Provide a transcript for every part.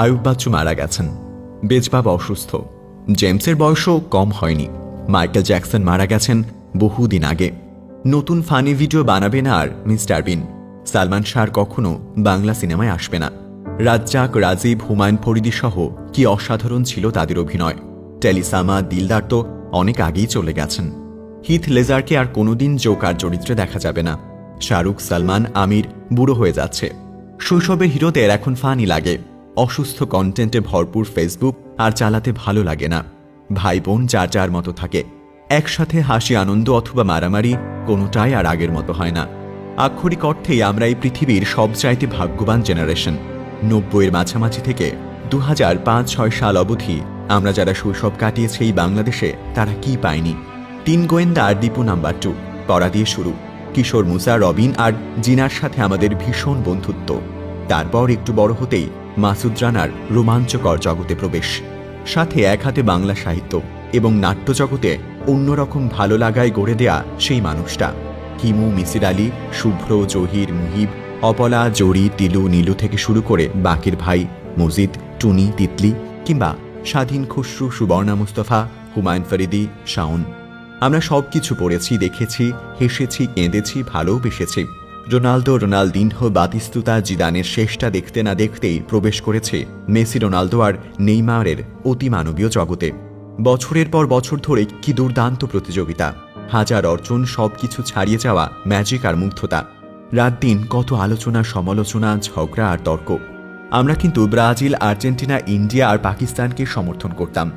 আয়ুব বাচ্চু মারা গেছেন। বেজবাব অসুস্থ। জেমসের বয়সও কম হয়নি। মাইকেল জ্যাকসন মারা গেছেন বহুদিন আগে। নতুন ফানি ভিডিও বানাবে না আর মিস্টার বিন। সালমান শাহ আর কখনো বাংলা সিনেমায় আসবে না। রাজ্জাক, রাজীব, হুমায়ুন ফরিদি সহ কি অসাধারণ ছিল তাদের অভিনয়। টেলিসামা, দিলদার তো অনেক আগেই চলে গেছেন। হিথ লেজারকে আর কোনোদিন জোকার চরিত্রে দেখা যাবে না। শাহরুখ, সালমান, আমির বুড়ো হয়ে যাচ্ছে। শৈশবের হিরোদের এখন ফানি লাগে। অসুস্থ কন্টেন্টে ভরপুর ফেসবুক আর চালাতে ভালো লাগে না। ভাই বোন যার যার মতো থাকে। একসাথে হাসি, আনন্দ অথবা মারামারি কোনোটাই আর আগের মতো হয় না। আক্ষরিক অর্থেই আমরা এই পৃথিবীর সবচাইতে ভাগ্যবান জেনারেশন নব্বইয়ের মাঝামাঝি থেকে দু হাজার পাঁচ, ছয় সাল অবধি আমরা যারা শৈশব কাটিয়েছে এই বাংলাদেশে, তারা কি পায়নি? তিন গোয়েন্দা আর দীপু নাম্বার টু পড়া দিয়ে শুরু। কিশোর মুসা, রবিন আর জিনার সাথে আমাদের ভীষণ বন্ধুত্ব। তারপর একটু বড় হতেই মাসুদ রানার রোমাঞ্চকর জগতে প্রবেশ। সাথে এক হাতে বাংলা সাহিত্য এবং নাট্য জগতে অন্যরকম ভালো লাগায় গড়ে দেয়া সেই মানুষটা। হিমু মিসির আলী, শুভ্র, জহির, মুহিব, অপলা, জরি, তিলু, নীলু থেকে শুরু করে বাকির ভাই মজিদ, টুনি, তিতলি কিংবা স্বাধীন খুসরু, সুবর্ণা মুস্তফা, হুমায়ুন ফরিদি, শাওন। আমরা সব কিছু পড়েছি, দেখেছি, হেসেছি, কেঁদেছি ভালোবেসেছি রোনালদো, রোনালদিনহো, বাতিস্তুতা, জিদানের শেষটা দেখতে না দেখতেই প্রবেশ করেছে মেসি, রোনালদো আর নেইমারের অতিমানবীয় জগতে। বছরের পর বছর ধরে কি দুর্দান্ত প্রতিযোগিতা। হাজার অর্জন, সবকিছু ছাড়িয়ে যাওয়া ম্যাজিক আর মুগ্ধতা। রাত দিন কত আলোচনা, সমালোচনা, ঝগড়া আর তর্ক। আমরা কিন্তু ব্রাজিল, আর্জেন্টিনা, ইন্ডিয়া আর পাকিস্তানকে সমর্থন করতাম।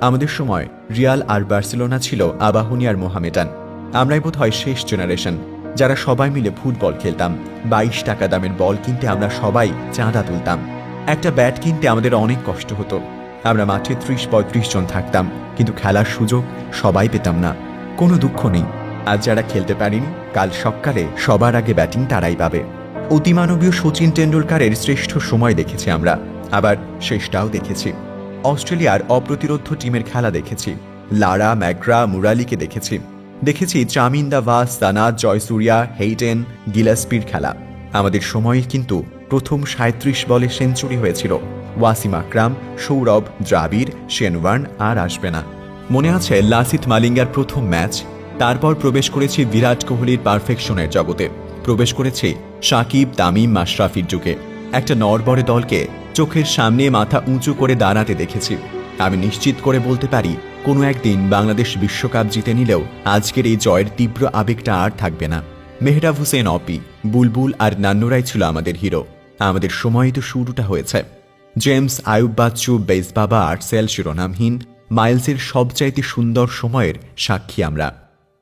আমাদের সময় রিয়াল আর বার্সেলোনা ছিল আবাহনী আর মোহামেডান। আমরাই বোধ হয় শেষ জেনারেশন যারা সবাই মিলে ফুটবল খেলতাম। বাইশ টাকা দামের বল কিনতে আমরা সবাই চাঁদা তুলতাম। একটা ব্যাট কিনতে আমাদের অনেক কষ্ট হতো। আমরা মাঠে ত্রিশ পঁয়ত্রিশ জন থাকতাম, কিন্তু খেলার সুযোগ সবাই পেতাম না। কোনো দুঃখ নেই। আজ যারা খেলতে পারেনি, কাল সকালে সবার আগে ব্যাটিং তারাই পাবে। অতিমানবীয় সচিন টেন্ডুলকারের শ্রেষ্ঠ সময় দেখেছি আমরা। আবার শেষটাও দেখেছি। অস্ট্রেলিয়ার অপ্রতিরোধ টিমের খেলা দেখেছি। লারা ম্যাগ্রা মুরালিকে দেখেছি। দেখেছি চামিন্দা ভাস সানাদ জয়সুরিয়া, হেইটেন, গিলাসপির খেলা। আমাদের সময়ে কিন্তু প্রথম সাঁত্রিশ বলে সেঞ্চুরি হয়েছিল। ওয়াসিম আকরাম, সৌরভ, দ্রাবিড়, শেনওয়ার্ন আর আসবে না। মনে আছে লাসিত মালিঙ্গার প্রথম ম্যাচ? তারপর প্রবেশ করেছি বিরাট কোহলির পারফেকশনের জগতে। প্রবেশ করেছি সাকিব, তামিম মাশরাফির যুগে। একটা নরবরে দলকে চোখের সামনে মাথা উঁচু করে দাঁড়াতে দেখেছি। আমি নিশ্চিত করে বলতে পারি কোনো একদিন বাংলাদেশ বিশ্বকাপ জিতে নিলেও আজকের এই জয়ের তীব্র আবেগটা আর থাকবে না। মেহরাব হোসেন, অপি, বুলবুল আর নান্নুরাই ছিল আমাদের হিরো। আমাদের সময় তো শুরুটা হয়েছে। জেমস, আয়ুব বাচ্চু বেস বাবা আর্টসেল শিরোনামহীন, মাইলসের সবচাইতে সুন্দর সময়ের সাক্ষী আমরা।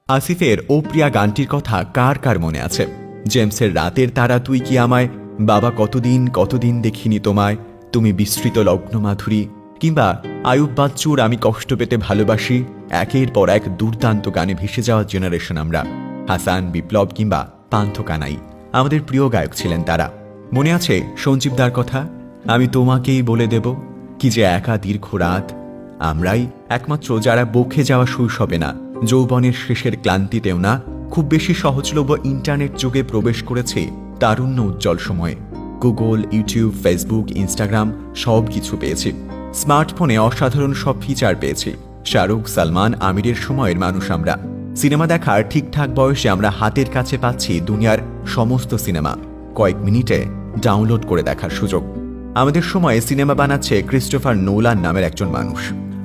আসিফের ও প্রিয়া গানটির কথা কার কার মনে আছে? জেমসের রাতের তারা তুই কি আমায়? বাবা কতদিন কতদিন দেখিনি তোমায়? তুমি বিস্তৃত লগ্ন মাধুরী কিংবা আয়ুব বাচ্চুর আমি কষ্ট পেতে ভালোবাসি, একের পর এক দুর্দান্ত গানে ভেসে যাওয়া জেনারেশন আমরা, হাসান, বিপ্লব কিংবা পান্থ কানাই, আমাদের প্রিয় গায়ক ছিলেন তারা। মনে আছে সঞ্জীবদার কথা? আমি তোমাকেই বলে দেব কি যে একা দীর্ঘ রাত, আমরাই একমাত্র যারা বকে যাওয়া শৈশবে না, যৌবনের শেষের ক্লান্তিতেও না, খুব বেশি সহজলভ্য ইন্টারনেট যুগে প্রবেশ করেছে তারুণ্য উজ্জ্বল সময়ে। গুগল ইউটিউব ফেসবুক ইনস্টাগ্রাম সব কিছু পেয়েছি। স্মার্টফোনে অসাধারণ সব ফিচার পেয়েছি। শাহরুখ, সালমান, আমিরের সময়ের মানুষ আমরা। সিনেমা দেখার ঠিকঠাক বয়সে আমরা হাতের কাছে পাচ্ছি দুনিয়ার সমস্ত সিনেমা। কয়েক মিনিটে ডাউনলোড করে দেখার সুযোগ। আমাদের সময়ে সিনেমা বানাচ্ছে ক্রিস্টোফার নোলান নামের একজন মানুষ।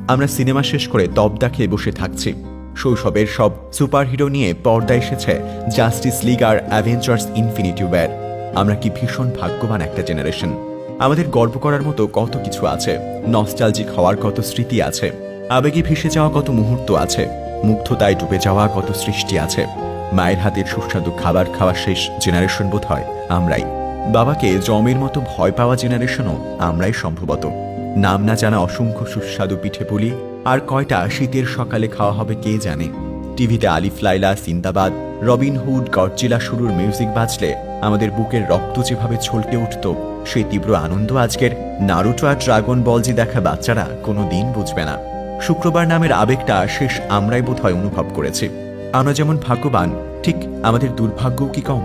আমরা সিনেমা শেষ করে তবদা খেয়ে বসে থাকছি। শৈশবের সব সুপারহিরো নিয়ে পর্দা এসেছে জাস্টিস লিগ আর অ্যাভেঞ্জার্স ইনফিনিটি ওয়্যার আমরা কি ভীষণ ভাগ্যবান একটা জেনারেশন আমাদের গর্ব করার মতো কত কিছু আছে। নস্টালজিক হওয়ার কত স্মৃতি আছে। আবেগে ভেসে যাওয়া কত মুহূর্ত আছে। মুগ্ধতায় ডুবে যাওয়া কত সৃষ্টি আছে। মায়ের হাতের সুস্বাদু খাবার খাওয়া শেষ জেনারেশন বোধ হয় আমরাই। বাবাকে জমের মতো ভয় পাওয়া জেনারেশনও আমরাই সম্ভবত। নাম না জানা অসংখ্য সুস্বাদু পিঠে পুলি আর কয়টা শীতের সকালে খাওয়া হবে কে জানে। টিভিতে Alif Laila Sindbad Robin Hood Godzilla শুরুর মিউজিক বাজলে আমাদের বুকের রক্ত যেভাবে ছলকে উঠত, সেই তীব্র আনন্দ আজকের নারুটো আর ড্রাগন বলজি দেখা বাচ্চারা কোনো দিন বুঝবে না। শুক্রবার নামের আবেগটা শেষ আমরাই বোধহয় অনুভব করেছি। আমরা যেমন ভাগ্যবান, ঠিক আমাদের দুর্ভাগ্যও কি কম?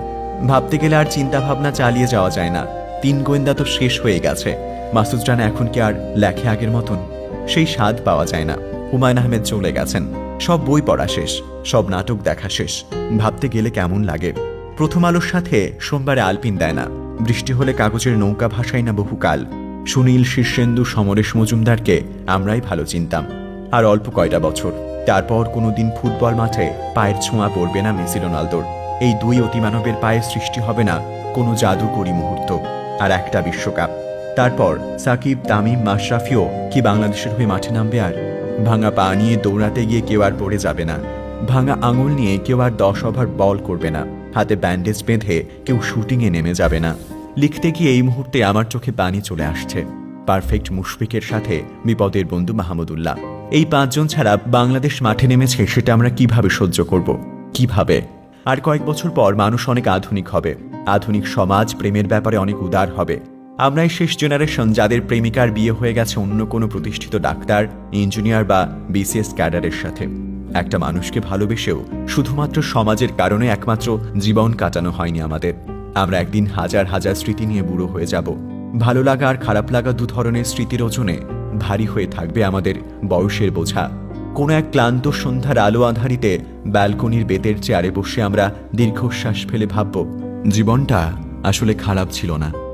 ভাবতে গেলে আর চিন্তা ভাবনা চালিয়ে যাওয়া যায় না। তিন গোয়েন্দা তো শেষ হয়ে গেছে। মাসুদ রানা এখন কি আর লেখে আগের মতন? সেই স্বাদ পাওয়া যায় না। হুমায়ুন আহমেদ চলে গেছেন। সব বই পড়া শেষ, সব নাটক দেখা শেষ। ভাবতে গেলে কেমন লাগে? প্রথম আলোর সাথে সোমবারে আলপিন দেয় না। বৃষ্টি হলে কাগজের নৌকা ভাসাই না বহুকাল। সুনীল, শীর্ষেন্দু, সমরেশ মজুমদারকে আমরাই ভালো চিনতাম। আর অল্প কয়টা বছর। তারপর কোনোদিন ফুটবল মাঠে পায়ের ছোঁয়া পড়বে না মেসি রোনালদোর। এই দুই অতিমানবের পায়ে সৃষ্টি হবে না কোনো জাদুকরী মুহূর্ত। আর একটা বিশ্বকাপ। তারপর সাকিব, তামিম, মাশরাফিও কি বাংলাদেশের হয়ে মাঠে নামবে আর? ভাঙা পা নিয়ে দৌড়াতে গিয়ে কেউ আর পড়ে যাবে না। ভাঙা আঙুল নিয়ে কেউ আর দশ ওভার বল করবে না। হাতে ব্যান্ডেজ বেঁধে কেউ শুটিংয়ে নেমে যাবে না। লিখতে গিয়ে এই মুহূর্তে আমার চোখে পানি চলে আসছে। পারফেক্ট মুশফিকের সাথে বিপদের বন্ধু মাহমুদুল্লাহ এই পাঁচজন ছাড়া বাংলাদেশ মাঠে নেমেছে, সেটা আমরা কীভাবে সহ্য করব? কীভাবে? আর কয়েক বছর পর মানুষ অনেক আধুনিক হবে। আধুনিক সমাজ, প্রেমের ব্যাপারে অনেক উদার হবে। আমরাই শেষ জেনারেশন যাদের প্রেমিকার বিয়ে হয়ে গেছে অন্য কোনো প্রতিষ্ঠিত ডাক্তার, ইঞ্জিনিয়ার বা বিসিএস ক্যাডারের সাথে। একটা মানুষকে ভালোবেসেও শুধুমাত্র সমাজের কারণে একমাত্র জীবন কাটানো হয়নি আমাদের। আমরা একদিন হাজার হাজার স্মৃতি নিয়ে বুড়ো হয়ে যাব। ভালো লাগা আর খারাপ লাগা দু ধরনের স্মৃতির ওজনে ভারী হয়ে থাকবে আমাদের বয়সের বোঝা। কোনো এক ক্লান্ত সন্ধ্যার আলো আধারিতে ব্যালকনির বেতের চেয়ারে বসে আমরা দীর্ঘশ্বাস ফেলে ভাবব, জীবনটা আসলে খারাপ ছিল না।